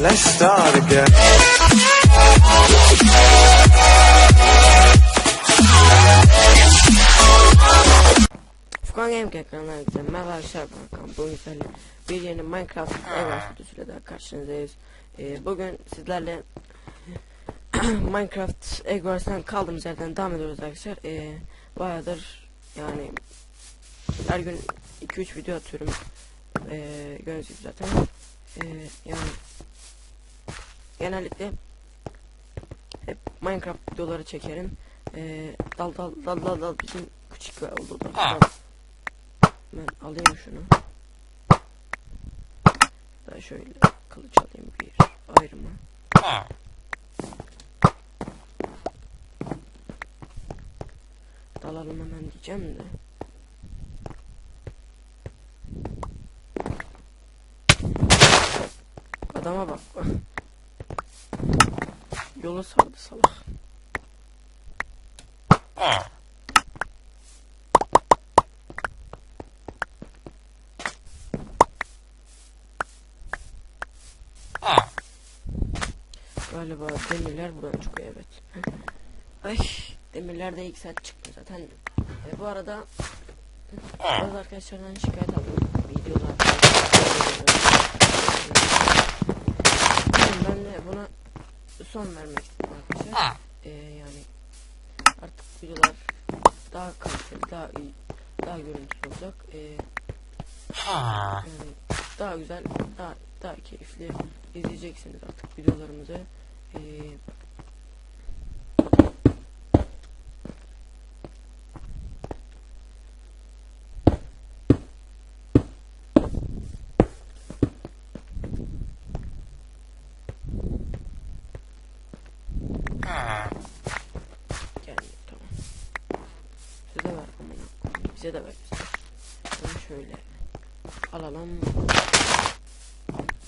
Let's start again. Furkan Gaming merhaba arkadaşlar ben. Bugün sizlerle bir yeni Minecraft Evers videosuyla daha karşınızdayız. Ee, bugün sizlerle Minecraft Eggwars'tan kaldığımız yerden devam ediyoruz arkadaşlar. Ee, bayağıdır yani her gün 2-3 video atıyorum. Ee, gibi zaten. Ee, yani genellikle hep Minecraft videoları çekerim. Ee, dal dal dal dal dal bizim küçük ve oldu da. Ben alayım şunu. Daha şöyle kılıç alayım bir ayrıma. Dalalım hemen diyeceğim de. Adama bak. Yolu sardı salak. Galiba demirler buradan çıkıyor evet. Ay demirler de ilk saat çıktı zaten. E, bu arada bazı arkadaşlardan şikayet aldım. Videolar. Ben de buna son vermek istedim arkadaşlar. E, yani artık videolar daha kaliteli, daha iyi, daha görüntülü olacak. E, yani daha güzel, daha daha keyifli izleyeceksiniz artık videolarımızı. Ee, yani tamam. Size ver amına Bize de bize. Bunu şöyle alalım.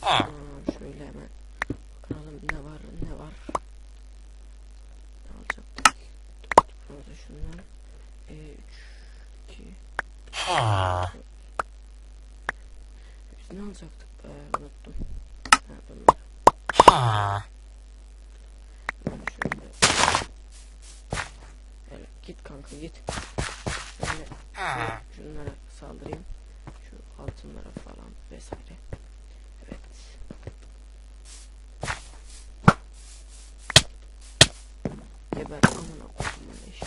Aa, şöyle hemen bakalım ne var ne var. Ne alacaktık? Burada şunlar. E, 3 2 Biz ne alacaktık? Ee, unuttum. Ha, bunlar. Ben şöyle. Hele git kanka git. Şunlara saldırayım. Şu altınlara falan vesaire. Evet. Geber amına koyduğum işte.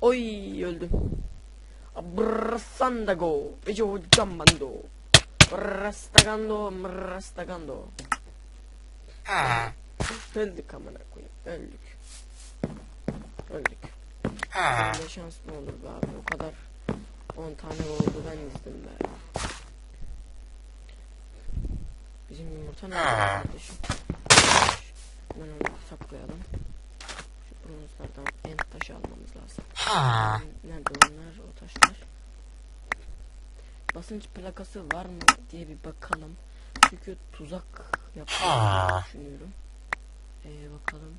Oy öldüm. Brassandago, Ejo Jambando. Brastagando, brastagando. Öldük amına koyayım. Öldük. Öldük. Ne şans mı olur be abi o kadar 10 tane oldu ben izledim be. Bizim yumurta nerede kardeşim? Hemen onu saklayalım. Şu bronzlardan en taşı almamız lazım. Nerede onlar o taşlar? Basınç plakası var mı diye bir bakalım. Çünkü tuzak yapmayı düşünüyorum. Ee, bakalım.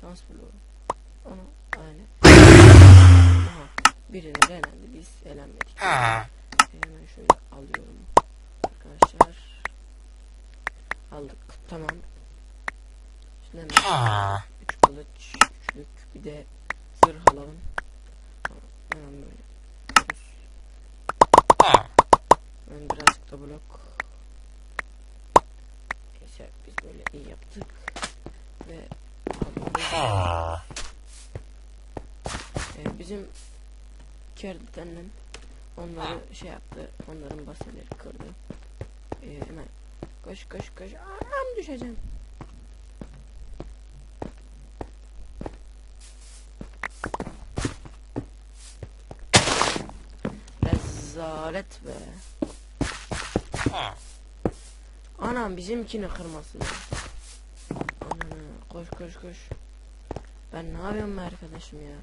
Şans buluyorum. Onu aynen. Aha, birini de elendi. Biz elenmedik. Ee, hemen şöyle alıyorum. Arkadaşlar. Aldık. Tamam. Şimdi hemen üç kılıç, üçlük bir de zırh alalım. Hemen böyle. Ben birazcık da blok. Neyse biz böyle iyi yaptık. Ve ee, bizim kerdenim onları şey yaptı. Onların baseleri kırdı. Ee, hemen koş koş koş. Anam düşeceğim. Rezalet be. Anam bizimkini kırması lazım. Koş koş koş. Ben ne yapıyorum arkadaşım ya?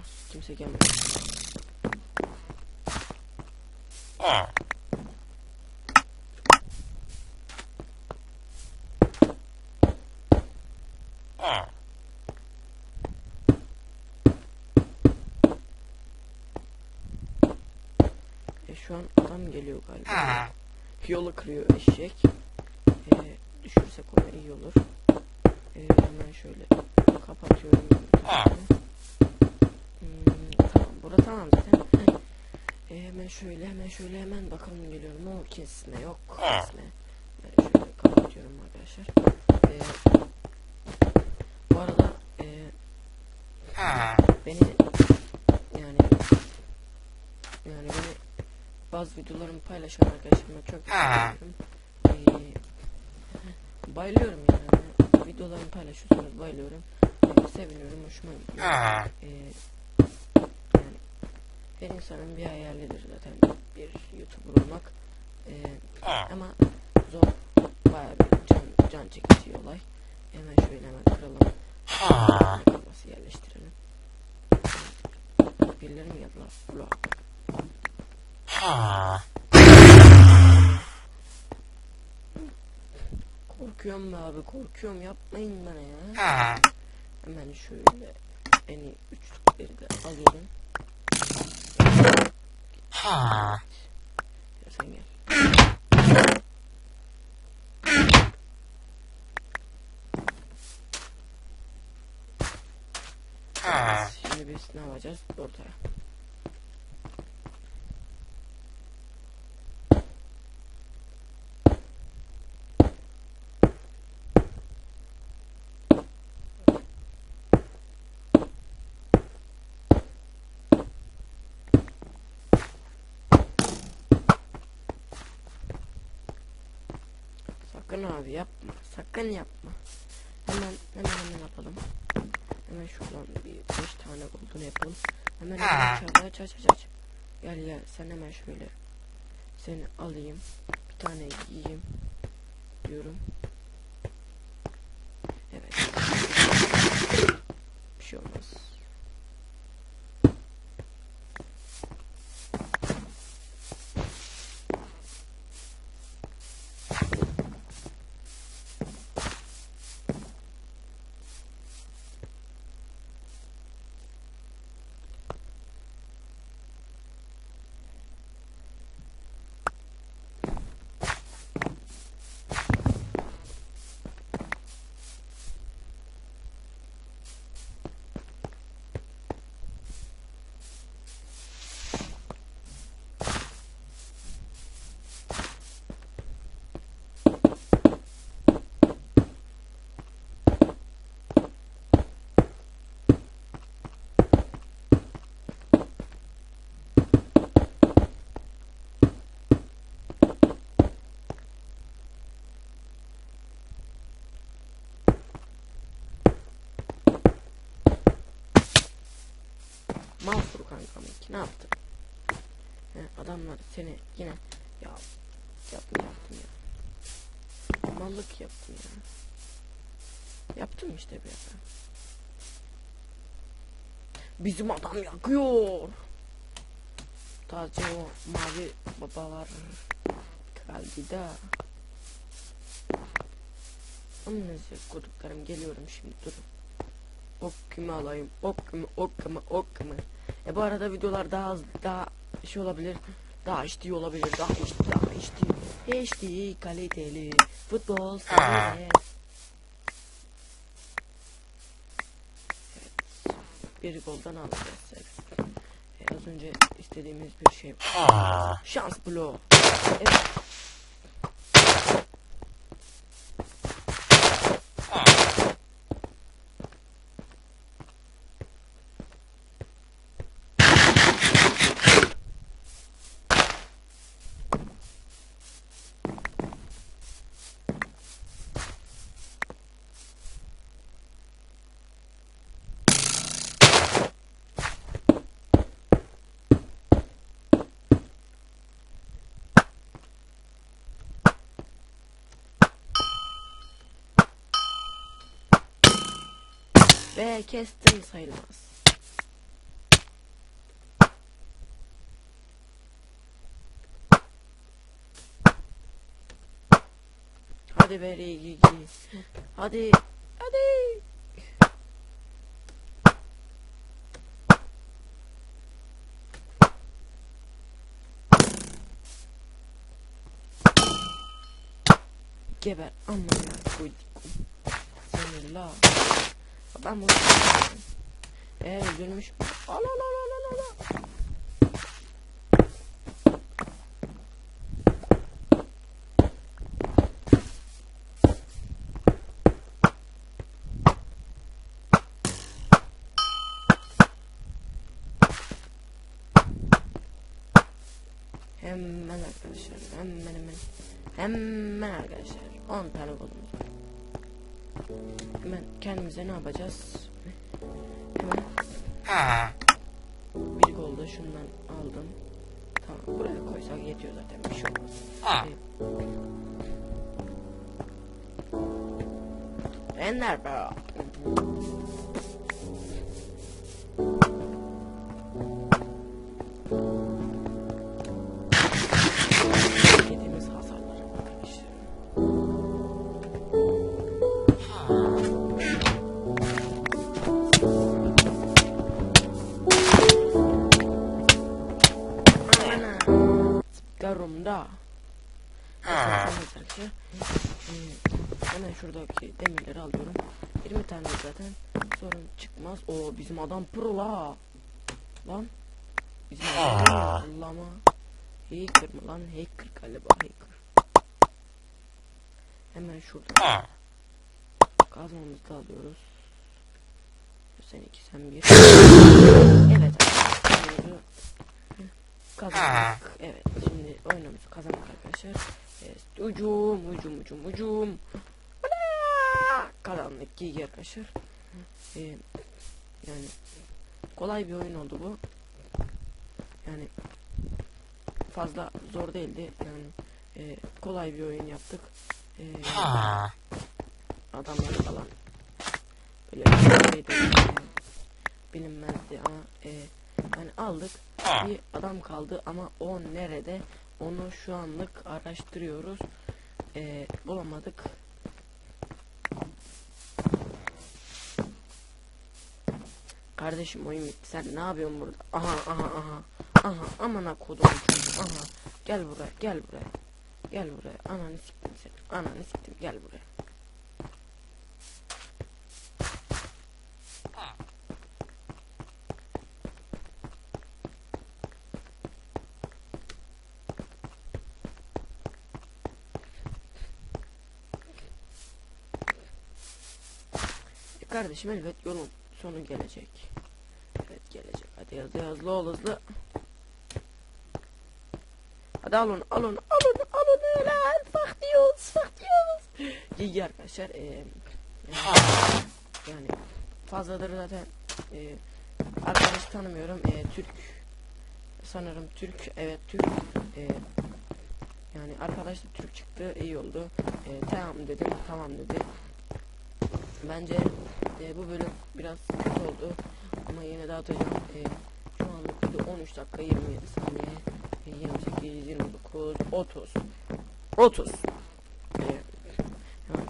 Of, Kimse gelmedi. E şu an adam geliyor galiba. Yolu kırıyor eşek. E, düşürsek ona iyi olur. E, hemen şöyle kapatıyorum. Hmm, tamam burada tamam zaten. E, hemen şöyle hemen şöyle hemen bakalım geliyorum. O kesme yok kesme. Ben şöyle kapatıyorum arkadaşlar. E, bu arada e, beni yani yani beni bazı videolarımı paylaşan arkadaşlarıma çok teşekkür ederim. Ee, bayılıyorum yani. Videolarımı paylaşıyorsanız bayılıyorum. Ee, seviniyorum, hoşuma gidiyor. Ee, yani her insanın bir hayalidir zaten bir YouTuber olmak. Ee, ama zor, bayağı bir can, can çekici olay. Hemen şöyle hemen kıralım. Kafası yerleştirelim. Birileri mi geldi Ulan. Korkuyorum be abi korkuyorum yapmayın bana ya. Hemen şöyle en iyi üçlükleri de alıyorum. Ya sen gel. Evet, Şimdi biz ne yapacağız? Ortaya. Sakın abi yapma. Sakın yapma. Hemen hemen hemen yapalım. Hemen şuradan bir beş tane olduğunu yapalım. Hemen hemen abi, aç aç aç aç. Gel gel sen hemen şöyle. Seni alayım. Bir tane yiyeyim. Diyorum. Evet. Bir şey olmaz. Ne yaptın? He, adamlar seni yine ya yaptım yaptım ya. Mallık yaptım ya. Yaptım işte bir ara. Bizim adam yakıyor. Taze o mavi babalar kaldı da. Amınızı koduklarım geliyorum şimdi durun. Ok kimi alayım? Ok kimi? Ok kimi? Ok kimi? E bu arada videolar daha az, daha şey olabilir. Daha HD olabilir. Daha HD, daha HD. HD kaliteli futbol sever. Evet. Bir golden alacağız. Evet. E, az önce istediğimiz bir şey. Şans bloğu. Evet. Ve kestim sayılmaz. Hadi be Rigi. Hadi. Hadi. Geber amına koyduk. Seni la. Ben bunu Eee öldürmüş. Ala la la la la la. Hemen arkadaşlar hemen hemen hemen arkadaşlar 10 tane var. Hemen kendimize ne yapacağız? Hemen bir gol da şundan aldım. Tamam buraya koysak yetiyor zaten bir şey olmaz. Ee, Ender be. Arkadaşlar. Ee, Hemen şuradaki demirleri alıyorum. 20 tane zaten. Sorun çıkmaz. O bizim adam pro la. Lan. Bizim adam. Allah'ıma. Hacker mı lan? Hacker galiba hacker. Hemen şurada. Kazmamızı da alıyoruz. Sen iki sen bir. evet. Kazandık. Evet. Şimdi oyunumuzu kazandık arkadaşlar. Evet. Ucum ucum ucum ucum. Kazandık giy arkadaşlar. Ee, yani kolay bir oyun oldu bu. Yani fazla zor değildi. Yani e, kolay bir oyun yaptık. E, adamlar falan böyle şeydi, e, bilinmezdi ama e, yani aldık. Bir adam kaldı ama o nerede? Onu şu anlık araştırıyoruz. E, bulamadık. Kardeşim oyun bitti. Sen ne yapıyorsun burada? Aha aha aha. Aha amına kodum. Aha. Gel buraya gel buraya. Gel buraya. Ananı siktim seni. Ananı siktim gel buraya. E kardeşim elbet yolun sonu gelecek. Evet gelecek. Hadi hızlı hızlı ol hızlı. Hadi al onu al onu al onu al onu lan. Fuck diyoruz fuck diyoruz. İyi arkadaşlar. E, yani, fazladır zaten e, arkadaş tanımıyorum. E, Türk sanırım Türk evet Türk e, yani arkadaş da Türk çıktı iyi oldu. E, tamam dedim tamam dedi. Bence e, bu bölüm biraz kötü oldu ama yine de atacağım. E, şu anlık video 13 dakika 27 saniye e, 28 29 30 30 e, yani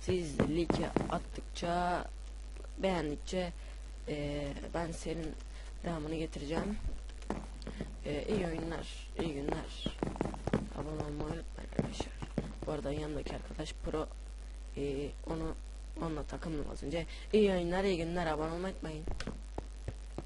siz like attıkça beğendikçe e, ben senin devamını getireceğim. E, iyi oyunlar, iyi günler. Abone olmayı unutmayın arkadaşlar. Bu arada yanındaki arkadaş pro e, onu onunla takımlı az önce. İyi oyunlar, iyi günler. Abone olmayı unutmayın.